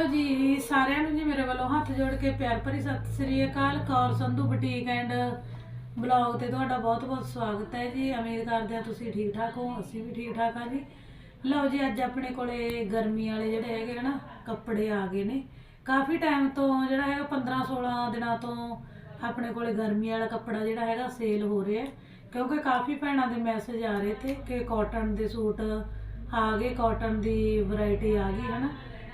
Hello ਜੀ, ਸਾਰਿਆਂ ਨੂੰ ਜੀ ਮੇਰੇ ਵੱਲੋਂ ਹੱਥ ਜੋੜ ਕੇ ਪਿਆਰ ਭਰੀ ਸਤਿ ਸ੍ਰੀ ਅਕਾਲ। Kaur Sandhu boutique and blog ਤੇ ਤੁਹਾਡਾ ਬਹੁਤ-ਬਹੁਤ ਸਵਾਗਤ ਹੈ ਜੀ। ਉਮੀਦ ਕਰਦੇ ਹਾਂ ਤੁਸੀਂ ਠੀਕ ਠਾਕ ਹੋ, ਅਸੀਂ ਵੀ ਠੀਕ ਠਾਕ ਹਾਂ ਜੀ। ਲਓ ਜੀ, ਅੱਜ ਆਪਣੇ ਕੋਲੇ ਗਰਮੀ ਵਾਲੇ ਜਿਹੜੇ ਹੈਗੇ ਹਨਾ ਕੱਪੜੇ ਆ ਗਏ ਨੇ। ਕਾਫੀ ਟਾਈਮ ਤੋਂ ਜਿਹੜਾ ਹੈਗਾ 15-16 ਦਿਨਾਂ ਤੋਂ ਆਪਣੇ ਕੋਲੇ ਗਰਮੀ ਵਾਲਾ ਕੱਪੜਾ ਜਿਹੜਾ ਹੈਗਾ ਸੇਲ ਹੋ ਰਿਹਾ ਕਿਉਂਕਿ ਕਾਫੀ ਭੈਣਾਂ ਦੇ ਮੈਸੇਜ ਆ ਰਹੇ ਤੇ ਕਿ ਕਾਟਨ ਦੇ ਸੂਟ ਆ ਗਏ ਕਾਟਨ ਦੀ ਵੈਰਾਈਟੀ ਆ ਗਈ, ਹਨਾ।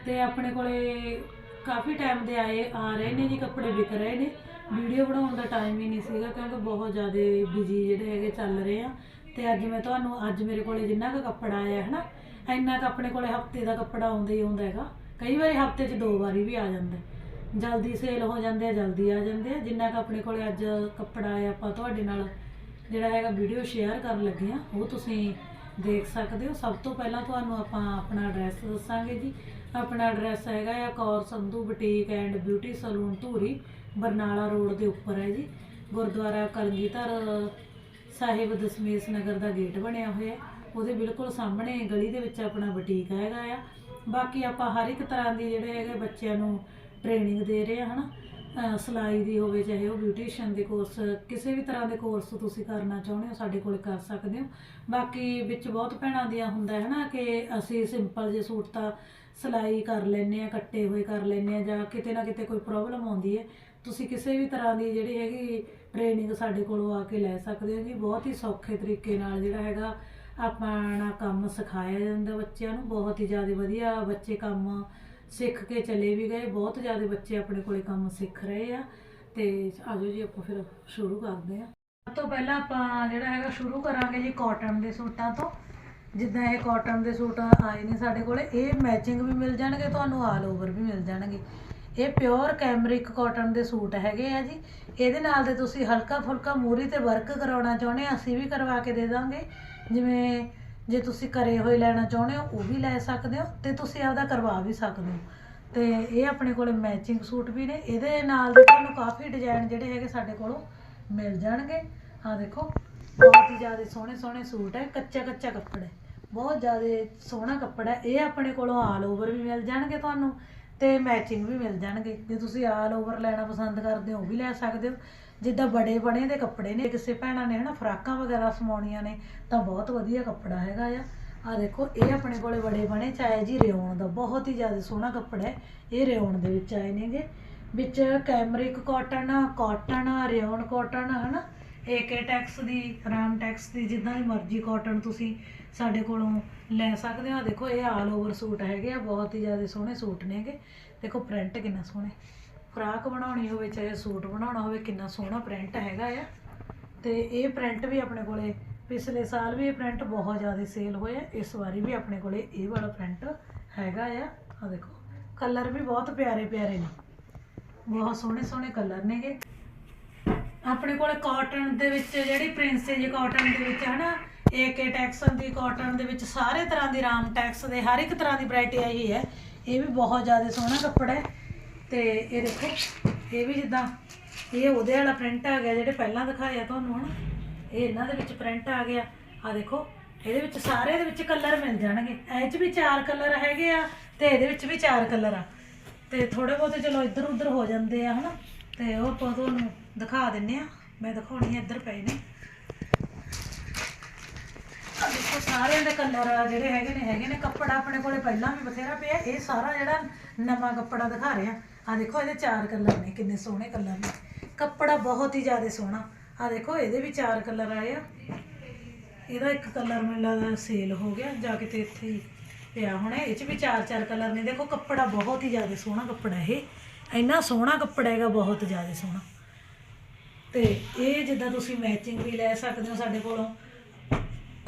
ਤੇ ਆਪਣੇ ਕੋਲੇ ਕਾਫੀ ਟਾਈਮ ਦੇ ਆਏ, ਆ ਰਹੇ ਨੇ ਜੀ, ਕੱਪੜੇ ਵਿਕ ਰਹੇ ਨੇ। ਵੀਡੀਓ ਬਣਾਉਣ ਦਾ ਟਾਈਮ ਹੀ ਨਹੀਂ ਸੀਗਾ ਕਿਉਂਕਿ ਬਹੁਤ ਜ਼ਿਆਦਾ ਬਿਜ਼ੀ ਜਿਹੜੇ ਹੈਗੇ ਚੱਲ ਰਹੇ ਆ। ਤੇ ਅੱਜ ਮੈਂ ਤੁਹਾਨੂੰ, ਅੱਜ ਮੇਰੇ ਕੋਲੇ ਜਿੰਨਾ ਕੁ ਕੱਪੜਾ ਆਇਆ ਹੈ ਨਾ ਇੰਨਾ ਕੁ ਆਪਣੇ ਕੋਲੇ ਹਫ਼ਤੇ ਦਾ ਕੱਪੜਾ ਆਉਂਦਾ ਹੀ ਆਉਂਦਾ ਹੈਗਾ। ਕਈ ਵਾਰੀ ਹਫ਼ਤੇ 'ਚ ਦੋ ਵਾਰੀ ਵੀ ਆ ਜਾਂਦਾ। ਜਲਦੀ ਸੇਲ ਹੋ ਜਾਂਦੇ ਆ, ਜਲਦੀ ਆ ਜਾਂਦੇ ਆ। ਜਿੰਨਾ ਕੁ ਆਪਣੇ ਕੋਲੇ ਅੱਜ ਕੱਪੜਾ ਆਇਆ, ਆਪਾਂ ਤੁਹਾਡੇ ਨਾਲ ਜਿਹੜਾ ਹੈਗਾ ਵੀਡੀਓ ਸ਼ੇਅਰ ਕਰਨ ਲੱਗੇ ਆ, ਉਹ ਤੁਸੀਂ ਦੇਖ ਸਕਦੇ ਹੋ। ਸਭ ਤੋਂ ਪਹਿਲਾਂ ਤੁਹਾਨੂੰ ਆਪਾਂ ਆਪਣਾ ਐਡਰੈਸ ਦੱਸਾਂਗੇ ਜੀ। ਆਪਣਾ ਐਡਰੈਸ ਹੈਗਾ ਆ Kaur Sandhu boutique and beauty salon Dhuri, Barnala road ਦੇ ਉੱਪਰ ਹੈ ਜੀ। ਗੁਰਦੁਆਰਾ ਕਲਗੀਧਰ ਸਾਹਿਬ ਦਸ਼ਮੇਸ਼ ਨਗਰ ਦਾ ਗੇਟ ਬਣਿਆ ਹੋਇਆ ਉਹਦੇ ਬਿਲਕੁਲ ਸਾਹਮਣੇ ਗਲੀ ਦੇ ਵਿੱਚ ਆਪਣਾ ਬੁਟੀਕ ਹੈਗਾ ਆ। ਬਾਕੀ ਆਪਾਂ ਹਰ ਇੱਕ ਤਰ੍ਹਾਂ ਦੀ ਜਿਹੜੇ ਹੈਗੇ ਬੱਚਿਆਂ ਨੂੰ ਟ੍ਰੇਨਿੰਗ ਦੇ ਰਹੇ ਹਾਂ, ਹਨਾ? ਅਹ ਸਿਲਾਈ ਦੀ ਹੋਵੇ, ਚਾਹੇ ਉਹ ਬਿਊਟੀਸ਼ੀਅਨ ਦੇ ਕੋਰਸ ਕਿਸੇ ਵੀ ਤਰ੍ਹਾਂ ਦੇ ਕੋਰਸ ਤੁਸੀਂ ਕਰਨਾ ਚਾਹੁੰਦੇ ਹੋ, ਸਾਡੇ ਕੋਲ ਕਰ ਸਕਦੇ ਹੋ। ਬਾਕੀ ਵਿੱਚ ਬਹੁਤ ਭੈਣਾਂ ਦੀਆਂ ਹੁੰਦਾ ਹੈ ਨਾ ਕਿ ਅਸੀਂ ਸਿੰਪਲ ਜੇ ਸੂਟ ਤਾਂ ਸਿਲਾਈ ਕਰ ਲੈਂਦੇ ਆ ਕੱਟੇ ਹੋਏ ਕਰ ਲੈਂਦੇ ਆ ਜਾਂ ਕਿਤੇ ਨਾ ਕਿਤੇ ਕੋਈ ਪ੍ਰੋਬਲਮ ਆਉਂਦੀ ਹੈ, ਤੁਸੀਂ ਕਿਸੇ ਵੀ ਤਰ੍ਹਾਂ ਦੀ ਜਿਹੜੀ ਹੈਗੀ ਟ੍ਰੇਨਿੰਗ ਸਾਡੇ ਕੋਲੋਂ ਆ ਕੇ ਲੈ ਸਕਦੇ ਹੋ ਜੀ। ਬਹੁਤ ਹੀ ਸੌਖੇ ਤਰੀਕੇ ਨਾਲ ਜਿਹੜਾ ਹੈਗਾ ਆਪਣਾ ਕੰਮ ਸਿਖਾਇਆ ਜਾਂਦਾ ਬੱਚਿਆਂ ਨੂੰ। ਬਹੁਤ ਹੀ ਜ਼ਿਆਦਾ ਵਧੀਆ ਬੱਚੇ ਕੰਮ ਸਿੱਖ ਕੇ ਚਲੇ ਵੀ ਗਏ। ਬਹੁਤ ਜ਼ਿਆਦਾ ਬੱਚੇ ਆਪਣੇ ਕੋਲੇ ਕੰਮ ਸਿੱਖ ਰਹੇ ਆ। ਤੇ ਆਜੋ ਜੀ ਆਪਾਂ ਫਿਰ ਸ਼ੁਰੂ ਕਰਦੇ ਆ ਸਭ ਤੋਂ ਪਹਿਲਾਂ ਆਪਾਂ ਜਿਹੜਾ ਹੈਗਾ ਸ਼ੁਰੂ ਕਰਾਂਗੇ ਜੀ ਕਾਟਨ ਦੇ ਸੂਟਾਂ ਤੋਂ। ਜਿੱਦਾਂ ਇਹ ਕਾਟਨ ਦੇ ਸੂਟ ਆਏ ਨੇ ਸਾਡੇ ਕੋਲੇ, ਇਹ ਮੈਚਿੰਗ ਵੀ ਮਿਲ ਜਾਣਗੇ, ਤੁਹਾਨੂੰ ਆਲ ਓਵਰ ਵੀ ਮਿਲ ਜਾਣਗੇ। ਇਹ ਪਿਓਰ ਕੈਮਰਿਕ ਕਾਟਨ ਦੇ ਸੂਟ ਹੈਗੇ ਆ ਜੀ। ਇਹਦੇ ਨਾਲ ਦੇ ਤੁਸੀਂ ਹਲਕਾ ਫੁਲਕਾ ਮੂਰੀ ਤੇ ਵਰਕ ਕਰਾਉਣਾ ਚਾਹੁੰਦੇ ਆ, ਅਸੀਂ ਵੀ ਕਰਵਾ ਕੇ ਦੇ ਦਾਂਗੇ। ਜਿਵੇਂ ਜੇ ਤੁਸੀਂ ਕਰੇ ਹੋਏ ਲੈਣਾ ਚਾਹੁੰਦੇ ਹੋ, ਉਹ ਵੀ ਲੈ ਸਕਦੇ ਹੋ ਤੇ ਤੁਸੀਂ ਆਪਦਾ ਕਰਵਾ ਵੀ ਸਕਦੇ ਹੋ। ਤੇ ਇਹ ਆਪਣੇ ਕੋਲੇ ਮੈਚਿੰਗ ਸੂਟ ਵੀ ਨੇ। ਇਹਦੇ ਨਾਲ ਦੇ ਤੁਹਾਨੂੰ ਕਾਫੀ ਡਿਜ਼ਾਈਨ ਜਿਹੜੇ ਹੈਗੇ ਸਾਡੇ ਕੋਲੋਂ ਮਿਲ ਜਾਣਗੇ। ਆ ਦੇਖੋ, ਬਹੁਤ ਹੀ ਜ਼ਿਆਦਾ ਸੋਹਣੇ ਸੋਹਣੇ ਸੂਟ ਹੈ ਕੱਚਾ ਕੱਚਾ ਕੱਪੜਾ ਹੈ। ਬਹੁਤ ਜ਼ਿਆਦਾ ਸੋਹਣਾ ਕੱਪੜਾ ਹੈ। ਇਹ ਆਪਣੇ ਕੋਲੋਂ ਆਲ ਓਵਰ ਵੀ ਮਿਲ ਜਾਣਗੇ ਤੁਹਾਨੂੰ ਤੇ ਮੈਚਿੰਗ ਵੀ ਮਿਲ ਜਾਣਗੇ। ਜੇ ਤੁਸੀਂ ਆਲ ਓਵਰ ਲੈਣਾ ਪਸੰਦ ਕਰਦੇ ਹੋ, ਉਹ ਵੀ ਲੈ ਸਕਦੇ ਹੋ। ਜਿੱਦਾਂ ਬੜੇ ਬਣੇ ਦੇ ਕੱਪੜੇ ਨੇ, ਕਿਸੇ ਭੈਣਾਂ ਨੇ ਹਨਾ, ਫਰਾਕਾਂ ਵਗੈਰਾ ਸਮਾਉਣੀਆਂ ਨੇ, ਤਾਂ ਬਹੁਤ ਵਧੀਆ ਕੱਪੜਾ ਹੈਗਾ ਆ। ਆ ਦੇਖੋ, ਇਹ ਆਪਣੇ ਕੋਲੇ ਬੜੇ ਬਣੇ 'ਚ ਚਾਹੇ ਜੀ ਰਿਓਨ ਦਾ, ਬਹੁਤ ਹੀ ਜ਼ਿਆਦਾ ਸੋਹਣਾ ਕੱਪੜਾ ਹੈ। ਇਹ ਰਿਓਨ ਦੇ ਵਿੱਚ ਆਏ ਨੇਗੇ। ਵਿੱਚ cambric cotton cotton rayon cotton ਹਨਾ। ਏਕੇ ਟੈਕਸ ਦੀ ਰਾਮ ਟੈਕਸ ਦੀ, ਜਿੱਦਾਂ ਦੀ ਮਰਜ਼ੀ ਕਾਟਨ ਤੁਸੀਂ ਸਾਡੇ ਕੋਲੋਂ ਲੈ ਸਕਦੇ ਹੋ। ਦੇਖੋ, ਇਹ ਆਲ ਓਵਰ ਸੂਟ ਹੈਗੇ ਆ, ਬਹੁਤ ਹੀ ਜ਼ਿਆਦਾ ਸੋਹਣੇ ਸੂਟ ਨੇਗੇ ਦੇਖੋ ਪ੍ਰਿੰਟ ਕਿੰਨਾ ਸੋਹਣਾ। ਫਰਾਕ ਬਣਾਉਣੀ ਹੋਵੇ, ਚਾਹੇ ਸੂਟ ਬਣਾਉਣਾ ਹੋਵੇ, ਕਿੰਨਾ ਸੋਹਣਾ ਪ੍ਰਿੰਟ ਹੈਗਾ ਆ। ਤੇ ਇਹ ਪ੍ਰਿੰਟ ਵੀ ਆਪਣੇ ਕੋਲੇ, ਪਿਛਲੇ ਸਾਲ ਵੀ ਇਹ ਪ੍ਰਿੰਟ ਬਹੁਤ ਜ਼ਿਆਦਾ ਸੇਲ ਹੋਇਆ। ਇਸ ਵਾਰੀ ਵੀ ਆਪਣੇ ਕੋਲੇ ਇਹ ਵਾਲਾ ਪ੍ਰਿੰਟ ਹੈਗਾ ਆ। ਆ ਦੇਖੋ ਕਲਰ ਵੀ ਬਹੁਤ ਪਿਆਰੇ ਪਿਆਰੇ ਨੇ। ਬਹੁਤ ਸੋਹਣੇ ਸੋਹਣੇ ਕਲਰ ਨੇਗੇ ਆਪਣੇ ਕੋਲੇ ਕਾਟਨ ਦੇ ਵਿੱਚ ਜਿਹੜੀ ਪ੍ਰਿੰਸ ਜੀ ਕਾਟਨ ਦੇ ਵਿੱਚ ਹਨਾ ਏਕੇ ਟੈਕਸਨ ਦੀ ਕਾਟਨ ਦੇ ਵਿੱਚ ਸਾਰੇ ਤਰ੍ਹਾਂ ਦੀ ਰਾਮ ਟੈਕਸ ਦੇ ਹਰ ਇੱਕ ਤਰ੍ਹਾਂ ਦੀ ਵੈਰਾਈਟੀ ਆਈ ਹੈ। ਇਹ ਵੀ ਬਹੁਤ ਜ਼ਿਆਦਾ ਸੋਹਣਾ ਕੱਪੜਾ ਹੈ। ਤੇ ਇਹ ਦੇਖੋ, ਇਹ ਵੀ ਜਿੱਦਾਂ, ਇਹ ਉਹਦੇ ਵਾਲਾ ਪ੍ਰਿੰਟ ਆ ਗਿਆ ਜਿਹੜੇ ਪਹਿਲਾਂ ਦਿਖਾਇਆ ਤੁਹਾਨੂੰ ਹਨਾ। ਇਹ ਇਹਨਾਂ ਦੇ ਵਿੱਚ ਪ੍ਰਿੰਟ ਆ ਗਿਆ। ਆ ਦੇਖੋ, ਇਹਦੇ ਵਿੱਚ ਸਾਰੇ ਦੇ ਵਿੱਚ ਕਲਰ ਮਿਲ ਜਾਣਗੇ। ਇਹ 'ਚ ਵੀ ਚਾਰ ਕਲਰ ਹੈਗੇ ਆ ਤੇ ਇਹਦੇ ਵਿੱਚ ਵੀ ਚਾਰ ਕਲਰ ਆ। ਤੇ ਥੋੜੇ ਬਹੁਤੇ ਚਲੋ ਇੱਧਰ ਉੱਧਰ ਹੋ ਜਾਂਦੇ ਆ ਹਨਾ। ਤੇ ਉਹ ਆਪਾਂ ਤੁਹਾਨੂੰ ਦਿਖਾ ਦਿੰਨੇ ਆ। ਮੈਂ ਦਿਖਾਉਣੀ ਆ ਇੱਧਰ ਪਏ ਨੇ। ਦੇਖੋ ਸਾਰਿਆਂ ਦੇ ਕਲਰ ਜਿਹੜੇ ਹੈਗੇ ਨੇ ਹੈਗੇ ਨੇ। ਕੱਪੜਾ ਆਪਣੇ ਕੋਲੇ ਪਹਿਲਾਂ ਵੀ ਬਥੇਰਾ ਪਿਆ। ਇਹ ਸਾਰਾ ਜਿਹੜਾ ਨਵਾਂ ਕੱਪੜਾ ਦਿਖਾ ਰਿਹਾ। ਆ ਦੇਖੋ, ਇਹਦੇ ਚਾਰ ਕਲਰ ਨੇ, ਕਿੰਨੇ ਸੋਹਣੇ ਕਲਰ ਨੇ। ਕੱਪੜਾ ਬਹੁਤ ਹੀ ਜ਼ਿਆਦਾ ਸੋਹਣਾ। ਆ ਦੇਖੋ, ਇਹਦੇ ਵੀ ਚਾਰ ਕਲਰ ਆਏ ਆ। ਇਹਦਾ ਇੱਕ ਕਲਰ ਮੈਨੂੰ ਲੱਗਦਾ ਸੇਲ ਹੋ ਗਿਆ, ਜਾ ਕੇ ਤੇ ਇੱਥੇ ਹੀ ਪਿਆ ਹੋਣਾ। ਇਹ ਚ ਵੀ ਚਾਰ ਚਾਰ ਕਲਰ ਨੇ। ਦੇਖੋ, ਕੱਪੜਾ ਬਹੁਤ ਹੀ ਜ਼ਿਆਦਾ ਸੋਹਣਾ ਕੱਪੜਾ ਇਹ। ਇੰਨਾ ਸੋਹਣਾ ਕੱਪੜਾ ਹੈਗਾ, ਬਹੁਤ ਜ਼ਿਆਦਾ ਸੋਹਣਾ। ਤੇ ਇਹ ਜਿੱਦਾਂ ਤੁਸੀਂ ਮੈਚਿੰਗ ਵੀ ਲੈ ਸਕਦੇ ਹੋ ਸਾਡੇ ਕੋਲੋਂ।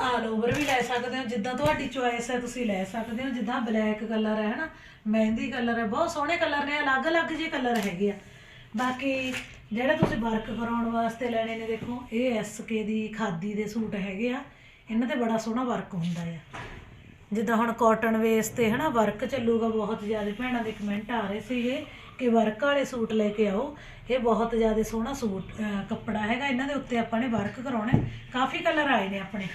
ਆਲ ਓਵਰ ਵੀ ਲੈ ਸਕਦੇ ਹੋ, ਜਿੱਦਾਂ ਤੁਹਾਡੀ ਚੋਇਸ ਹੈ, ਤੁਸੀਂ ਲੈ ਸਕਦੇ ਹੋ, ਜਿੱਦਾਂ ਬਲੈਕ ਕਲਰ ਹੈ, ਹਨਾ? ਮਹਿੰਦੀ ਕਲਰ ਹੈ, ਬਹੁਤ ਸੋਹਣੇ ਕਲਰ ਨੇ, ਅਲੱਗ-ਅਲੱਗ ਜਿਹੇ ਕਲਰ ਹੈਗੇ ਆ। ਬਾਕੀ ਜਿਹੜਾ ਤੁਸੀਂ ਵਰਕ ਕਰਾਉਣ ਵਾਸਤੇ ਲੈਣੇ ਨੇ, ਦੇਖੋ, ਇਹ ਐਸਕੇ ਦੀ ਖਾਦੀ ਦੇ ਸੂਟ ਹੈਗੇ ਆ। ਇਹਨਾਂ ਤੇ ਬੜਾ ਸੋਹਣਾ ਵਰਕ ਹੁੰਦਾ ਆ। ਜਿੱਦਾਂ ਹੁਣ ਕਾਟਨ ਵੇਸ ਤੇ, ਹਨਾ ਵਰਕ ਚੱਲੂਗਾ ਬਹੁਤ ਜ਼ਿਆਦਾ। ਭੈਣਾਂ ਦੇ ਕਮੈਂਟ ਆ ਰਹੇ ਸੀਗੇ ਕਿ ਵਰਕ ਵਾਲੇ ਸੂਟ ਲੈ ਕੇ ਆਓ। ਇਹ ਬਹੁਤ ਜ਼ਿਆਦਾ ਸੋਹਣਾ ਸੂਟ ਕੱਪੜਾ ਹੈਗਾ। ਇਹਨਾਂ ਦੇ ਉੱਤੇ ਆਪਾਂ ਨੇ ਵਰਕ ਕਰਾਉਣਾ। ਕਾਫੀ ਕਲਰ ਆਏ ਨੇ ਆਪਣੇ।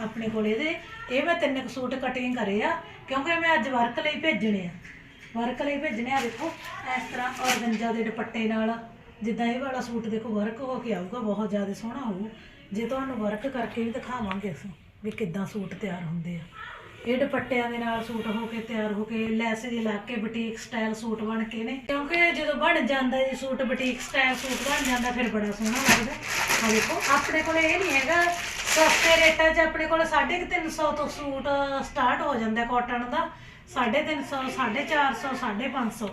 ਆਪਣੇ ਕੋਲ ਇਹਦੇ। ਇਹ ਮੈਂ ਤਿੰਨ ਕੁ ਸੂਟ ਕਟਿੰਗ ਕਰੇ ਆ, ਕਿਉਂਕਿ ਮੈਂ ਅੱਜ ਵਰਕ ਲਈ ਭੇਜਣੇ ਆ। ਵਰਕ ਲਈ ਭੇਜਣੇ ਆ, ਦੇਖੋ, ਇਸ ਤਰ੍ਹਾਂ ਔਰਗੰਜਾ ਦੇ ਦੁਪੱਟੇ ਨਾਲ। ਜਿੱਦਾਂ ਇਹ ਵਾਲਾ ਸੂਟ ਦੇਖੋ ਵਰਕ ਹੋ ਕੇ ਆਊਗਾ, ਬਹੁਤ ਜ਼ਿਆਦਾ ਸੋਹਣਾ ਹੋਊ। ਜੇ ਤੁਹਾਨੂੰ ਵਰਕ ਕਰਕੇ ਵੀ ਦਿਖਾਵਾਂਗੇ ਅਸੀਂ ਵੀ ਕਿੱਦਾਂ ਸੂਟ ਤਿਆਰ ਹੁੰਦੇ ਆ। ਇਹ ਦੁਪੱਟਿਆਂ ਦੇ ਨਾਲ ਸੂਟ ਹੋ ਕੇ ਤਿਆਰ ਹੋ ਕੇ, ਲੈਸ ਜੇ ਲਾ ਕੇ ਬੁਟੀਕ ਸਟਾਈਲ ਸੂਟ ਬਣ ਕੇ ਨੇ। ਕਿਉਂਕਿ ਜਦੋਂ ਬਣ ਜਾਂਦਾ ਜੀ ਸੂਟ ਬੁਟੀਕ ਸਟਾਈਲ ਸੂਟ ਬਣ ਜਾਂਦਾ, ਫਿਰ ਬੜਾ ਸੋਹਣਾ ਲੱਗਦਾ। ਆ ਦੇਖੋ, ਆਪਣੇ ਕੋਲੇ ਇਹ ਨਹੀਂ ਹੈਗਾ ਸਸਤੇ ਰੇਟਾਂ 'ਚ ਆਪਣੇ ਕੋਲ 350 ਤੋਂ ਸੂਟ ਸਟਾਰਟ ਹੋ ਜਾਂਦਾ ਕਾਟਨ ਦਾ। 350 450 550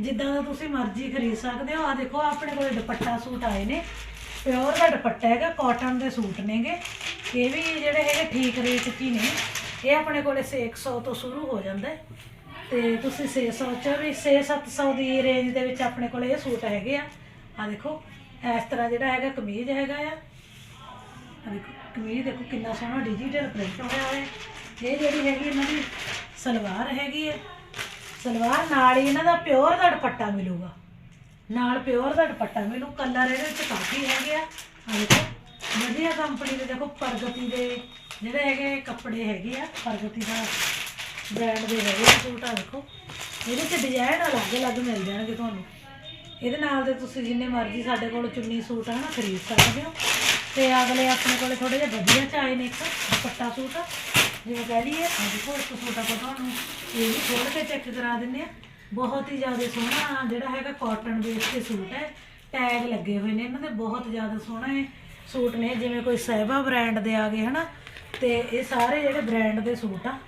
ਜਿੱਦਾਂ ਦਾ ਤੁਸੀਂ ਮਰਜ਼ੀ ਖਰੀਦ ਸਕਦੇ ਹੋ। ਆ ਦੇਖੋ ਆਪਣੇ ਕੋਲ ਦੁਪੱਟਾ ਸੂਟ ਆਏ ਨੇ। ਪਿਓਰ ਦਾ ਦੁਪੱਟਾ ਹੈਗਾ ਕਾਟਨ ਦੇ ਸੂਟ ਨੇਗੇ। ਇਹ ਵੀ ਜਿਹੜੇ ਹੈਗੇ ਠੀਕ ਰੇਟ 'ਚ ਹੀ ਨੇ। ਇਹ ਆਪਣੇ ਕੋਲੇ 600 ਤੋਂ ਸ਼ੁਰੂ ਹੋ ਜਾਂਦਾ ਹੈ। ਤੇ ਤੁਸੀਂ 600 ਚ ਵੀ 6-700 ਦੀ ਰੇਂਜ ਦੇ ਵਿੱਚ ਆਪਣੇ ਕੋਲੇ ਇਹ ਸੂਟ ਹੈਗੇ ਆ। ਆ ਦੇਖੋ, ਇਸ ਤਰ੍ਹਾਂ ਜਿਹੜਾ ਹੈਗਾ ਕਮੀਜ਼ ਹੈਗਾ ਆ। ਆ ਦੇਖੋ, ਕਮੀਜ਼ ਦੇਖੋ ਕਿੰਨਾ ਸੋਹਣਾ ਡਿਜੀਟਲ ਪ੍ਰਿੰਟ ਹੋਇਆ ਹੋਇਆ ਹੈ। ਇਹ ਜਿਹੜੀ ਹੈਗੀ ਇਹਨਾਂ ਦੀ ਸਲਵਾਰ ਹੈਗੀ ਹੈ। ਸਲਵਾਰ ਨਾਲ ਹੀ ਇਹਨਾਂ ਦਾ ਪਿਓਰ ਦਾ ਦੁਪੱਟਾ ਮਿਲੂਗਾ। ਨਾਲ ਪਿਓਰ ਦਾ ਦੁਪੱਟਾ ਮਿਲੂ ਕਲਰ ਇਹਦੇ ਵਿੱਚ ਕਾਫੀ ਹੈਗੇ ਆ। ਆ ਦੇਖੋ, ਵਧੀਆ ਕੰਪਨੀ ਦੇ ਦੇਖੋ, ਪ੍ਰਗਤੀ ਦੇ ਜਿਹੜੇ ਹੈਗੇ ਕੱਪੜੇ ਹੈਗੇ ਆ, ਪ੍ਰਗਤੀ ਦਾ ਬ੍ਰਾਂਡ ਦੇ ਹੈਗੇ ਆ ਸੂਟ ਆ ਦੇਖੋ। ਇਹਦੇ ਚ ਡਿਜ਼ਾਈਨ ਅਲੱਗ-ਅਲੱਗ ਮਿਲ ਜਾਣਗੇ ਤੁਹਾਨੂੰ। ਇਹਦੇ ਨਾਲ ਦੇ ਤੁਸੀਂ ਜਿੰਨੇ ਮਰਜ਼ੀ ਸਾਡੇ ਕੋਲ ਚੁੰਨੀ ਸੂਟ ਆ ਨਾ, ਖਰੀਦ ਸਕਦੇ ਹੋ। ਤੇ ਅਗਲੇ ਆਪਣੇ ਕੋਲੇ ਥੋੜੇ ਜਿਹਾ ਵਧੀਆ ਚ ਆਏ ਨੇ ਇੱਕ, ਦੁਪੱਟਾ ਸੂਟ। ਜਿਵੇਂ ਕਹਿ ਲਈਏ ਆ ਦੇਖੋ, ਇੱਕ ਸੂਟ ਆਪਾਂ ਤੁਹਾਨੂੰ ਇਹ ਵੀ ਖੋਲ ਕੇ ਚੈੱਕ ਕਰਾ ਦਿੰਨੇ ਆ ਬਹੁਤ ਹੀ ਜ਼ਿਆਦਾ ਸੋਹਣਾ ਜਿਹੜਾ ਹੈਗਾ ਕਾਟਨ ਬੇਸ ਤੇ ਸੂਟ ਹੈ। ਟੈਗ ਲੱਗੇ ਹੋਏ ਨੇ ਇਹਨਾਂ ਦੇ, ਬਹੁਤ ਜ਼ਿਆਦਾ ਸੋਹਣੇ ਸੂਟ ਨੇ। ਜਿਵੇਂ ਕੋਈ ਸਹਿਬਾ ਬ੍ਰਾਂਡ ਦੇ ਆ ਗਏ, ਹਨਾ? ਤੇ ਇਹ ਸਾਰੇ ਜਿਹੜੇ ਬ੍ਰਾਂਡ ਦੇ ਸੂਟ ਆ,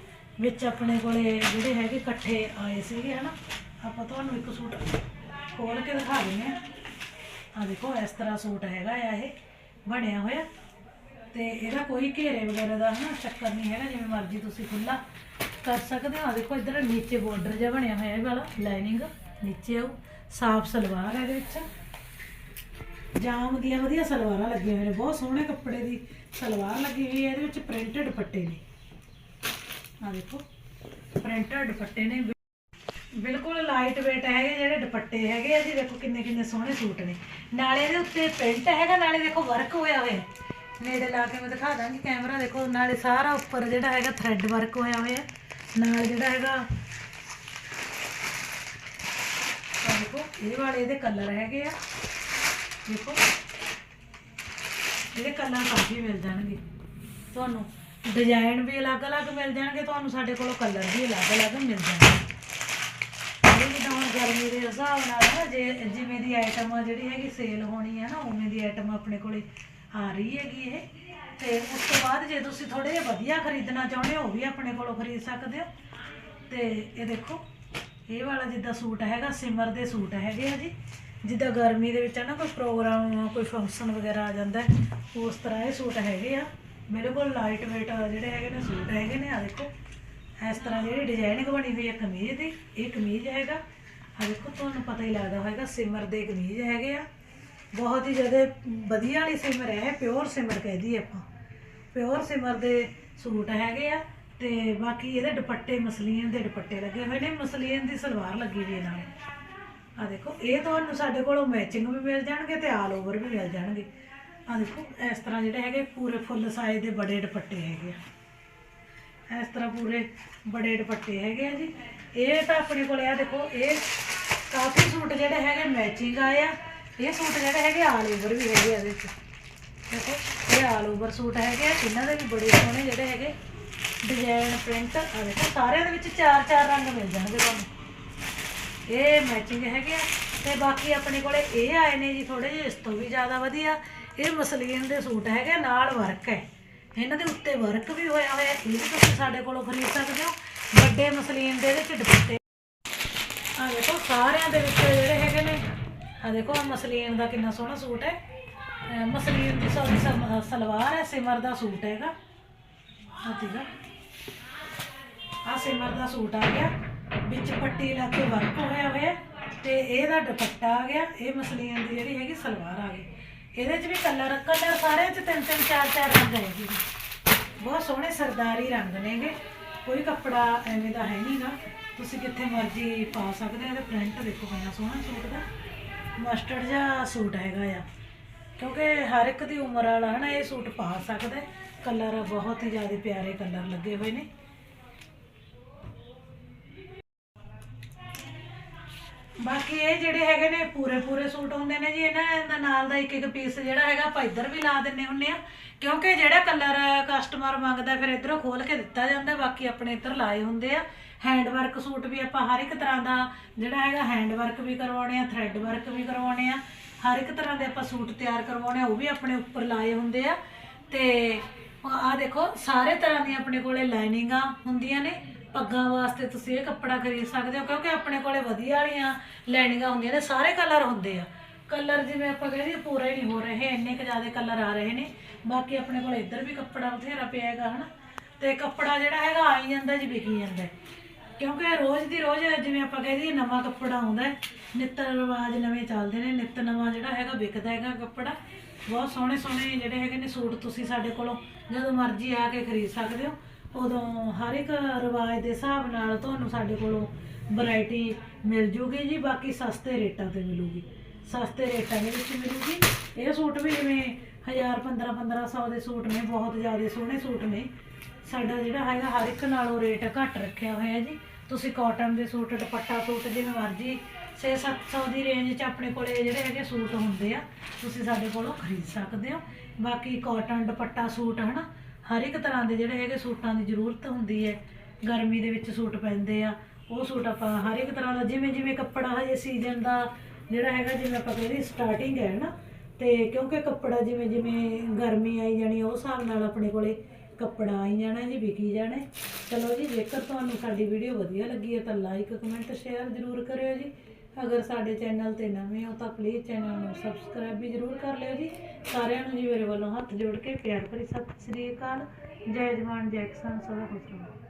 ਵਿੱਚ ਆਪਣੇ ਕੋਲੇ ਜਿਹੜੇ ਹੈਗੇ ਇਕੱਠੇ ਆਏ ਸੀਗੇ, ਹਨਾ? ਆਪਾਂ ਤੁਹਾਨੂੰ ਇੱਕ ਸੂਟ ਖੋਲ ਕੇ ਦਿਖਾ ਦਿੰਦੇ ਆ ਆ ਦੇਖੋ, ਇਸ ਤਰ੍ਹਾਂ ਸੂਟ ਹੈਗਾ ਆ ਇਹ। ਬਣਿਆ ਹੋਇਆ। ਤੇ ਇਹਦਾ ਕੋਈ ਘੇਰੇ ਵਗੈਰਾ ਦਾ ਹਨਾ ਚੱਕਰ ਨਹੀਂ ਹੈਗਾ, ਜਿਵੇਂ ਮਰਜ਼ੀ ਤੁਸੀਂ ਖੁੱਲਾ ਕਰ ਸਕਦੇ ਹੋ। ਆ ਦੇਖੋ, ਇਧਰ ਨੀਚੇ ਬਾਰਡਰ ਜਿਹਾ ਬਣਿਆ ਹੋਇਆ ਇਹ ਵਾਲਾ ਲਾਈਨਿੰਗ ਨੀਚੇ ਉਹ ਸਾਫ਼ ਸਲਵਾਰ ਹੈ ਇਹਦੇ ਵਿੱਚ। ਜਾਮ ਦੀਆਂ ਵਧੀਆ ਸਲਵਾਰਾਂ ਲੱਗੀਆਂ ਹੋਈਆਂ ਨੇ, ਬਹੁਤ ਸੋਹਣੇ ਕੱਪੜੇ ਦੀ ਸਲਵਾਰ ਲੱਗੀ ਹੋਈ ਹੈ। ਇਹਦੇ ਵਿੱਚ ਪ੍ਰਿੰਟਡ ਦੁਪੱਟੇ ਨੇ। ਆ ਦੇਖੋ ਪ੍ਰਿੰਟਡ ਦੁਪੱਟੇ ਨੇ। ਬਿਲਕੁਲ ਲਾਈਟ weight ਹੈਗੇ ਜਿਹੜੇ ਦੁਪੱਟੇ ਹੈਗੇ ਆ ਜੀ, ਦੇਖੋ ਕਿੰਨੇ ਕਿੰਨੇ ਸੋਹਣੇ ਸੂਟ ਨੇ। ਨਾਲੇ ਇਹਦੇ ਉੱਤੇ ਪ੍ਰਿੰਟ ਹੈਗਾ, ਨਾਲੇ ਦੇਖੋ ਵਰਕ ਹੋਇਆ ਹੋਇਆ ਨੇੜੇ ਲਾ ਕੇ ਮੈਂ ਦਿਖਾ ਦਾਂਗੀ ਕੈਮਰਾ ਦੇਖੋ ਨਾਲੇ ਸਾਰਾ ਉੱਪਰ ਜਿਹੜਾ ਹੈਗਾ ਥ੍ਰੈਡ ਵਰਕ ਹੋਇਆ ਹੋਇਆ ਨਾਲ ਜਿਹੜਾ ਹੈਗਾ ਦੇਖੋ, ਇਹ ਵਾਲੇ ਇਹਦੇ ਕਲਰ ਹੈਗੇ ਆ। ਦੇਖੋ, ਇਹਦੇ ਕਲਰ ਕਾਫੀ ਮਿਲ ਜਾਣਗੇ। ਤੁਹਾਨੂੰ ਡਿਜ਼ਾਈਨ ਵੀ ਅਲੱਗ-ਅਲੱਗ ਮਿਲ ਜਾਣਗੇ, ਤੁਹਾਨੂੰ ਸਾਡੇ ਕੋਲੋਂ ਕਲਰ ਵੀ ਅਲੱਗ-ਅਲੱਗ ਮਿਲ ਜਾਣਗੇ। ਗਰਮੀ ਦੇ ਹਿਸਾਬ ਨਾਲ ਨਾ ਜੇ ਜਿਵੇਂ ਦੀ ਆਈਟਮ ਜਿਹੜੀ ਹੈਗੀ ਸੇਲ ਹੋਣੀ ਹੈ ਨਾ, ਉਵੇਂ ਦੀ ਆਈਟਮ ਆਪਣੇ ਕੋਲੇ ਆ ਰਹੀ ਹੈਗੀ ਇਹ। ਤੇ ਉਸ ਤੋਂ ਬਾਅਦ ਜੇ ਤੁਸੀਂ ਥੋੜੇ ਜਿਹਾ ਵਧੀਆ ਖਰੀਦਣਾ ਚਾਹੁੰਦੇ ਹੋ, ਉਹ ਵੀ ਆਪਣੇ ਕੋਲੋਂ ਖਰੀਦ ਸਕਦੇ ਹੋ। ਤੇ ਇਹ ਦੇਖੋ, ਇਹ ਵਾਲਾ ਜਿੱਦਾਂ ਸੂਟ ਹੈਗਾ, ਸਿਮਰ ਦੇ ਸੂਟ ਹੈਗੇ ਆ ਜੀ। ਜਿੱਦਾਂ ਗਰਮੀ ਦੇ ਵਿੱਚ ਹੈ ਨਾ, ਕੋਈ ਪ੍ਰੋਗਰਾਮ, ਕੋਈ ਫੰਕਸ਼ਨ ਵਗੈਰਾ ਆ ਜਾਂਦਾ ਉਸ ਤਰ੍ਹਾਂ ਇਹ ਸੂਟ ਹੈਗੇ ਆ। ਮੇਰੇ ਕੋਲ ਲਾਈਟ weight ਜਿਹੜੇ ਹੈਗੇ ਨੇ, ਸੂਟ ਹੈਗੇ ਨੇ, ਆ ਦੇਖੋ। ਇਸ ਤਰ੍ਹਾਂ ਜਿਹੜੀ ਡਿਜ਼ਾਈਨਿੰਗ ਬਣੀ ਹੋਈ ਹੈ ਕਮੀਜ਼ ਦੀ, ਇਹ ਕਮੀਜ਼ ਹੈਗਾ। ਆ ਦੇਖੋ, ਤੁਹਾਨੂੰ ਪਤਾ ਹੀ ਲੱਗਦਾ ਹੋਵੇਗਾ ਸਿਮਰ ਦੇ ਕਮੀਜ਼ ਹੈਗੇ ਆ। ਬਹੁਤ ਹੀ ਜ਼ਿਆਦਾ ਵਧੀਆ ਵਾਲੀ ਸਿਮਰ ਹੈ, ਪਿਓਰ ਸਿਮਰ ਕਹਿੰਦੀ ਆਪਾਂ। ਪਿਓਰ ਸਿਮਰ ਦੇ ਸੂਟ ਹੈਗੇ ਆ ਤੇ ਬਾਕੀ ਇਹਦੇ ਦੁਪੱਟੇ ਮਸਲੀਨ ਦੇ ਦੁਪੱਟੇ ਲੱਗੇ ਹੋਏ ਨੇ, ਮਸਲੀਨ ਦੀ ਸਲਵਾਰ ਲੱਗੀ ਹੋਈ ਹੈ ਨਾਲ। ਆ ਦੇਖੋ, ਇਹ ਤੁਹਾਨੂੰ ਸਾਡੇ ਕੋਲੋਂ ਮੈਚਿੰਗ ਵੀ ਮਿਲ ਜਾਣਗੇ ਤੇ ਆਲ ਓਵਰ ਵੀ ਮਿਲ ਜਾਣਗੇ। ਆ ਦੇਖੋ, ਇਸ ਤਰ੍ਹਾਂ ਜਿਹੜੇ ਹੈਗੇ ਪੂਰੇ ਫੁੱਲ ਸਾਈਜ਼ ਦੇ ਬੜੇ ਦੁਪੱਟੇ ਹੈਗੇ ਆ। ਇਸ ਤਰ੍ਹਾਂ ਪੂਰੇ ਬੜੇ ਦੁਪੱਟੇ ਹੈਗੇ ਆ ਜੀ। ਇਹ ਤਾਂ ਆਪਣੇ ਕੋਲ ਆ ਦੇਖੋ, ਇਹ ਕਾਫੀ ਸੂਟ ਜਿਹੜੇ ਹੈਗੇ ਮੈਚਿੰਗ ਆਏ ਆ। ਇਹ ਸੂਟ ਜਿਹੜੇ ਹੈਗੇ ਆਲ ਓਵਰ ਵੀ ਹੈਗੇ ਆ ਇਹਦੇ ਵਿੱਚ। ਦੇਖੋ ਇਹ ਆਲ ਓਵਰ ਸੂਟ ਹੈਗੇ ਆ। ਇਹਨਾਂ ਦੇ ਵੀ ਬੜੇ ਸੋਹਣੇ ਜਿਹੜੇ ਹੈਗੇ। ਡਿਜ਼ਾਈਨ ਪ੍ਰਿੰਟ ਆ ਦੇਖੋ ਸਾਰਿਆਂ ਦੇ ਵਿੱਚ ਚਾਰ ਚਾਰ ਰੰਗ ਮਿਲ ਜਾਣਗੇ ਤੁਹਾਨੂੰ। ਇਹ ਮੈਚਿੰਗ ਹੈਗੇ ਆ। ਤੇ ਬਾਕੀ ਆਪਣੇ ਕੋਲੇ ਇਹ ਆਏ ਨੇ ਜੀ ਥੋੜੇ ਜਿਹੇ ਇਸ ਤੋਂ ਵੀ ਜ਼ਿਆਦਾ ਵਧੀਆ। ਇਹ ਮਸਲੀਨ ਦੇ ਸੂਟ ਹੈਗੇ ਆ, ਨਾਲ ਵਰਕ ਹੈ। ਇਹਨਾਂ ਦੇ ਉੱਤੇ ਵਰਕ ਵੀ ਹੋਇਆ ਹੋਇਆ ਇਹ ਵੀ ਤੁਸੀਂ ਸਾਡੇ ਕੋਲੋਂ ਖਰੀਦ ਸਕਦੇ ਹੋ। ਵੱਡੇ ਮਸਲੀਨ ਦੇ ਵਿੱਚ ਦੁਪੱਟੇ ਆ ਦੇਖੋ, ਸਾਰਿਆਂ ਦੇ ਵਿੱਚ ਜਿਹੜੇ ਹੈਗੇ ਨੇ, ਆ ਦੇਖੋ, ਆਹ ਮਸਲੀਨ ਦਾ ਕਿੰਨਾ ਸੋਹਣਾ ਸੂਟ ਹੈ। ਮਸਲੀਨ ਦੀ ਸੌਰੀ ਸਮ- ਸਲਵਾਰ ਹੈ, ਸਿਮਰ ਦਾ ਸੂਟ ਹੈਗਾ। ਆ ਤੀਗਾ ਆ। ਸਿਮਰ ਦਾ ਸੂਟ ਆ ਗਿਆ। ਵਿੱਚ ਪੱਟੀ ਲਾ ਕੇ ਵਰਕ ਹੋਇਆ ਹੋਇਆ। ਤੇ ਇਹਦਾ ਦੁਪੱਟਾ ਆ ਗਿਆ। ਇਹ ਮਸਲੀਨ ਦੀ ਜਿਹੜੀ ਹੈਗੀ ਸਲਵਾਰ ਆ ਗਈ। ਇਹਦੇ 'ਚ ਵੀ ਕਲਰ ਕਲਰ ਸਾਰਿਆਂ 'ਚ ਤਿੰਨ ਤਿੰਨ, ਚਾਰ ਚਾਰ ਰੰਗ ਹੈਗੇ ਬਹੁਤ ਸੋਹਣੇ ਸਰਦਾਰੀ ਰੰਗ ਨੇਗੇ। ਕੋਈ ਕੱਪੜਾ ਐਵੇਂ ਦਾ ਹੈ ਨਹੀਂ। ਤੁਸੀਂ ਕਿੱਥੇ ਮਰਜ਼ੀ ਪਾ ਸਕਦੇ ਹੋ, ਇਹਦਾ ਪ੍ਰਿੰਟ ਦੇਖੋ ਕਿੰਨਾ ਸੋਹਣਾ ਸੂਟ ਦਾ। ਮਸਟਰਡ ਜਿਹਾ ਸੂਟ ਹੈਗਾ ਆ। ਕਿਉਂਕਿ ਹਰ ਇੱਕ ਦੀ ਉਮਰ ਵਾਲਾ ਹਨਾ, ਇਹ ਸੂਟ ਪਾ ਸਕਦਾ। ਕਲਰ ਬਹੁਤ ਹੀ ਜ਼ਿਆਦਾ ਪਿਆਰੇ ਕਲਰ ਲੱਗੇ ਹੋਏ ਨੇ। ਬਾਕੀ ਇਹ ਜਿਹੜੇ ਹੈਗੇ ਨੇ ਪੂਰੇ ਪੂਰੇ ਸੂਟ ਹੁੰਦੇ ਨੇ ਜੀ, ਇਹਨਾਂ ਦਾ ਨਾਲ ਦਾ ਇੱਕ ਇੱਕ ਪੀਸ ਜਿਹੜਾ ਹੈਗਾ ਆਪਾਂ ਇੱਧਰ ਵੀ ਲਾ ਦਿੰਨੇ ਹੁੰਨੇ ਆ। ਕਿਉਂਕਿ ਜਿਹੜਾ ਕਲਰ ਕਸਟਮਰ ਮੰਗਦਾ ਫਿਰ ਇੱਧਰੋਂ ਖੋਲ ਕੇ ਦਿੱਤਾ ਜਾਂਦਾ, ਬਾਕੀ ਆਪਣੇ ਇੱਧਰ ਲਾਏ ਹੁੰਦੇ ਆ। ਹੈਂਡ ਵਰਕ ਸੂਟ ਵੀ ਆਪਾਂ ਹਰ ਇੱਕ ਤਰ੍ਹਾਂ ਦਾ ਜਿਹੜਾ ਹੈਗਾ ਹੈਂਡ ਵਰਕ ਵੀ ਕਰਵਾਉਣੇ ਆ ਥ੍ਰੈਡ ਵਰਕ ਵੀ ਕਰਵਾਉਣੇ ਆ। ਹਰ ਇੱਕ ਤਰ੍ਹਾਂ ਦੇ ਆਪਾਂ ਸੂਟ ਤਿਆਰ ਕਰਵਾਉਣੇ ਆ, ਉਹ ਵੀ ਆਪਣੇ ਉੱਪਰ ਲਾਏ ਹੁੰਦੇ ਆ। ਤੇ ਆਹ ਦੇਖੋ, ਸਾਰੇ ਤਰ੍ਹਾਂ ਦੀਆਂ ਆਪਣੇ ਕੋਲੇ ਲਾਈਨਿੰਗਾਂ ਹੁੰਦੀਆਂ ਨੇ। ਪੱਗਾਂ ਵਾਸਤੇ ਤੁਸੀਂ ਇਹ ਕੱਪੜਾ ਖਰੀਦ ਸਕਦੇ ਹੋ, ਕਿਉਂਕਿ ਆਪਣੇ ਕੋਲੇ ਵਧੀਆ ਵਾਲੀਆਂ ਲੈਣੀਆਂ ਹੁੰਦੀਆਂ ਨੇ, ਸਾਰੇ ਕਲਰ ਹੁੰਦੇ ਆ। ਕਲਰ ਜਿਵੇਂ ਆਪਾਂ ਕਹਿੰਦੇ ਪੂਰਾ ਹੀ ਨਹੀਂ ਹੋ ਰਹੇ, ਇੰਨੇ ਕੁ ਜ਼ਿਆਦਾ ਕਲਰ ਆ ਰਹੇ ਨੇ। ਬਾਕੀ ਆਪਣੇ ਕੋਲ ਇੱਧਰ ਵੀ ਕੱਪੜਾ ਬਥੇਰਾ ਪਿਆ ਹੈਗਾ, ਹਨਾ। ਤੇ ਕੱਪੜਾ ਜਿਹੜਾ ਹੈਗਾ, ਆ ਹੀ ਜਾਂਦਾ ਜੀ, ਵਿਕੀ ਜਾਂਦਾ। ਕਿਉਂਕਿ ਰੋਜ਼ ਦੀ ਰੋਜ਼ ਜਿਵੇਂ ਆਪਾਂ ਕਹਿੰਦੇ ਨਵਾਂ ਕੱਪੜਾ ਆਉਂਦਾ ਨਿੱਤ ਰਿਵਾਜ ਨਵੇਂ ਚੱਲਦੇ ਨੇ, ਨਿੱਤ ਨਵਾਂ ਜਿਹੜਾ ਹੈਗਾ, ਵਿਕਦਾ ਹੈਗਾ ਕੱਪੜਾ। ਬਹੁਤ ਸੋਹਣੇ ਸੋਹਣੇ ਜਿਹੜੇ ਹੈਗੇ ਨੇ ਸੂਟ ਤੁਸੀਂ ਸਾਡੇ ਕੋਲੋਂ ਜਦੋਂ ਮਰਜ਼ੀ ਆ ਕੇ ਖਰੀਦ ਸਕਦੇ ਹੋ। ਉਦੋਂ ਹਰ ਇੱਕ ਰਿਵਾਜ ਦੇ ਹਿਸਾਬ ਨਾਲ ਤੁਹਾਨੂੰ ਸਾਡੇ ਕੋਲੋਂ ਵੈਰਾਈਟੀ ਮਿਲ ਜੂਗੀ ਜੀ, ਬਾਕੀ ਸਸਤੇ ਰੇਟਾਂ ਤੇ ਮਿਲੂਗੀ। ਸਸਤੇ ਰੇਟਾਂ ਦੇ ਵਿੱਚ ਮਿਲੂਗੀ। ਇਹ ਸੂਟ ਵੀ ਜਿਵੇਂ 1000 15 1500 ਦੇ ਸੂਟ ਨੇ, ਬਹੁਤ ਜ਼ਿਆਦਾ ਸੋਹਣੇ ਸੂਟ ਨੇ। ਸਾਡਾ ਜਿਹੜਾ ਹੈਗਾ, ਹਰ ਇੱਕ ਨਾਲੋਂ ਰੇਟ ਘੱਟ ਰੱਖਿਆ ਹੋਇਆ ਜੀ। ਤੁਸੀਂ ਕਾਟਨ ਦੇ ਸੂਟ, ਦੁਪੱਟਾ ਸੂਟ, ਜਿਵੇਂ ਮਰਜ਼ੀ 6-700 ਦੀ ਰੇਂਜ 'ਚ ਆਪਣੇ ਕੋਲੇ ਜਿਹੜੇ ਹੈਗੇ ਸੂਟ ਹੁੰਦੇ ਆ, ਤੁਸੀਂ ਸਾਡੇ ਕੋਲੋਂ ਖਰੀਦ ਸਕਦੇ ਹੋ। ਬਾਕੀ ਕਾਟਨ ਦੁਪੱਟਾ ਸੂਟ, ਹਨਾ ਹਰ ਇੱਕ ਤਰ੍ਹਾਂ ਦੇ ਜਿਹੜੇ ਹੈਗੇ ਸੂਟਾਂ ਦੀ ਜ਼ਰੂਰਤ ਹੁੰਦੀ ਹੈ। ਗਰਮੀ ਦੇ ਵਿੱਚ ਸੂਟ ਪੈਂਦੇ ਆ, ਉਹ ਸੂਟ ਆਪਾਂ ਹਰ ਇੱਕ ਤਰ੍ਹਾਂ ਦਾ, ਜਿਵੇਂ ਜਿਵੇਂ ਕੱਪੜਾ ਹਜੇ ਸੀਜ਼ਨ ਦਾ ਜਿਹੜਾ ਹੈਗਾ, ਜਿਵੇਂ ਆਪਾਂ ਕਹਿੰਦੇ ਸਟਾਰਟਿੰਗ ਹੈ ਨਾ, ਤੇ ਕਿਉਂਕਿ ਕੱਪੜਾ ਜਿਵੇਂ ਜਿਵੇਂ ਗਰਮੀ ਆਈ ਜਾਣੀ ਉਸ ਹਿਸਾਬ ਨਾਲ ਆਪਣੇ ਕੋਲੇ ਕੱਪੜਾ ਆਈ ਜਾਣਾ ਜੀ, ਵਿਕੀ ਜਾਣਾ। ਚਲੋ ਜੀ, ਜੇਕਰ ਤੁਹਾਨੂੰ ਸਾਡੀ ਵੀਡੀਓ ਵਧੀਆ ਲੱਗੀ ਹੈ, ਤਾਂ ਲਾਈਕ ਕਮੈਂਟ ਸ਼ੇਅਰ ਜ਼ਰੂਰ ਕਰਿਓ ਜੀ। ਅਗਰ ਸਾਡੇ ਚੈਨਲ ਤੇ ਨਵੇਂ ਹੋ ਤਾਂ ਪਲੀਜ਼ ਚੈਨਲ ਨੂੰ ਸਬਸਕ੍ਰਾਈਬ ਵੀ ਜ਼ਰੂਰ ਕਰ ਲਿਓ ਜੀ। ਸਾਰਿਆਂ ਨੂੰ ਜੀ ਮੇਰੇ ਵੱਲੋਂ ਹੱਥ ਜੋੜ ਕੇ ਪਿਆਰ ਭਰੀ ਸਤਿ ਸ੍ਰੀ ਅਕਾਲ। ਜੈ ਜਵਾਨ, ਜੈ ਕਿਸਾਨ, ਸਦਾ ਖੁਸ਼ ਰਹੋ।